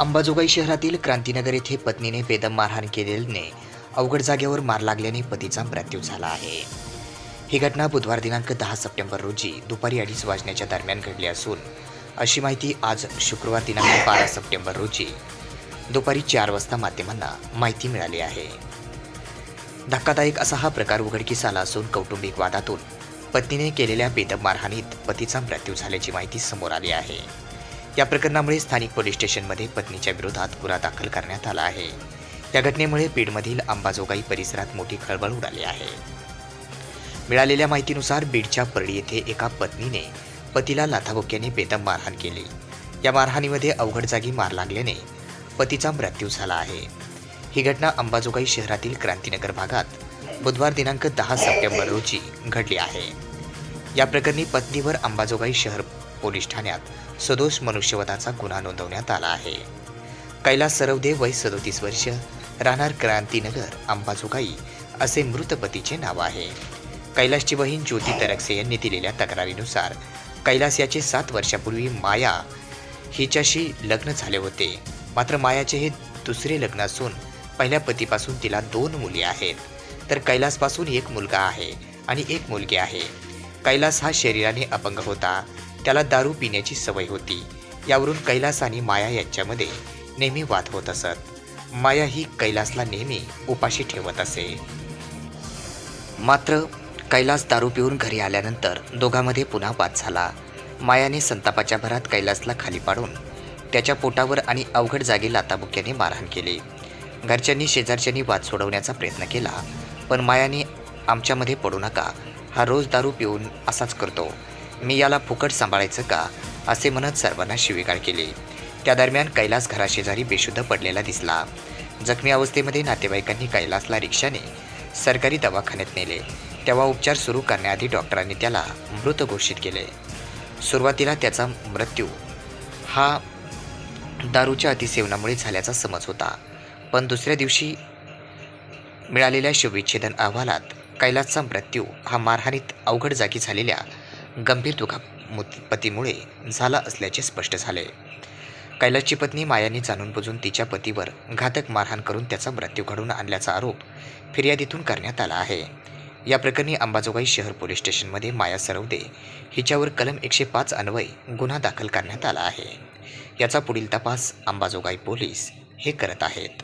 अंबाजोगाई शहरातील क्रांतीनगर येथे पत्नीने बेदम मारहाण केलेल्याने अवघड जागेवर मार लागल्याने पतीचा मृत्यू झाला आहे. ही घटना बुधवार दिनांक दहा सप्टेंबर रोजी दुपारी अडीच वाजण्याच्या दरम्यान घडली असून अशी माहिती आज शुक्रवार दिनांक बारा सप्टेंबर रोजी दुपारी चार वाजता माध्यमांना माहिती मिळाली आहे. धक्कादायक असा हा प्रकार उघडकीस आला असून कौटुंबिक वादातून पत्नीने केलेल्या बेदम मारहाणीत पतीचा मृत्यू झाल्याची माहिती समोर आली आहे. या प्रकरणामुळे स्थानिक पोलीस स्टेशनमध्ये पत्नीच्या विरोधात गुन्हा दाखल करण्यात आला आहे. या घटनेमुळे बीडमधील अंबाजोगाई परिसरात मोठी खळबळ उडाली आहे. मिळालेल्या माहितीनुसार बीडच्या परळी येथे एका पत्नीने पतीला लाथाबोक्याने बेदम मारहाण केली. या मारहाणीमध्ये अवघड जागी मार लागल्याने पतीचा मृत्यू झाला आहे. ही घटना अंबाजोगाई शहरातील क्रांतीनगर भागात बुधवार दिनांक दहा सप्टेंबर रोजी घडली आहे. या प्रकरणी पत्नीवर अंबाजोगाई शहर पोलीस ठाण्यात सदोष मनुष्यवधाचा गुन्हा नोंदवण्यात आला आहे. कैलास सरवदे वय सदोतीस वर्ष राहणार क्रांतीनगर अंबाजोगाई असे मृत पतीचे नाव आहे. कैलासची बहीण ज्योती तरकसे यांनी दिलेल्या तक्रारीनुसार कैलास याचे सात वर्षापूर्वी माया हिच्याशी लग्न झाले होते. मात्र मायाचे हे दुसरे लग्न असून पहिल्या पतीपासून तिला दोन मुली आहेत. तर कैलासपासून एक मुलगा आहे आणि एक मुलगी आहे. कैलास हा शरीराने अपंग होता. त्याला दारू पिण्याची सवय होती. यावरून कैलास आणि माया यांच्यामध्ये नेहमी वाद होत असत. माया ही कैलासला नेहमी उपाशी ठेवत असे. मात्र कैलास दारू पिऊन घरी आल्यानंतर दोघांमध्ये पुन्हा वाद झाला. मायाने संतापाच्या भरात कैलासला खाली पाडून त्याच्या पोटावर आणि अवघड जागी लाताबुक्याने मारहाण केली. घरच्यांनी शेजारच्यांनी वाद सोडवण्याचा प्रयत्न केला पण मायाने आमच्यामध्ये पडू नका. हा रोज दारू पिऊन असाच करतो. मी याला फुकट सांभाळायचं का असे म्हणत सर्वांना शिवीगाळ केली. त्या दरम्यान कैलास घराशेजारी बेशुद्ध पडलेला दिसला. जखमी अवस्थेमध्ये नातेवाईकांनी कैलासला रिक्षाने सरकारी दवाखान्यात नेले. तेव्हा उपचार सुरू करण्याआधी डॉक्टरांनी त्याला मृत घोषित केले. सुरुवातीला त्याचा मृत्यू हा दारूच्या अतिसेवनामुळे झाल्याचा समज होता. पण दुसऱ्या दिवशी मिळालेल्या शवविच्छेदन अहवालात कैलासचा मृत्यू हा मारहाणीत अवघड जागी झालेल्या गंभीर दुखापतीमुळे झाला असल्याचे स्पष्ट झाले. कैलासची पत्नी मायाने जाणून बुजून तिच्या पतीवर घातक मारहाण करून त्याचा मृत्यू घडवून आणल्याचा आरोप फिर्यादीतून करण्यात आला आहे. या प्रकरणी अंबाजोगाई शहर पोलीस स्टेशनमध्ये माया सरवदे हिच्यावर कलम एकशे पाच अन्वय गुन्हा दाखल करण्यात आला आहे. याचा पुढील तपास अंबाजोगाई पोलीस हे करत आहेत.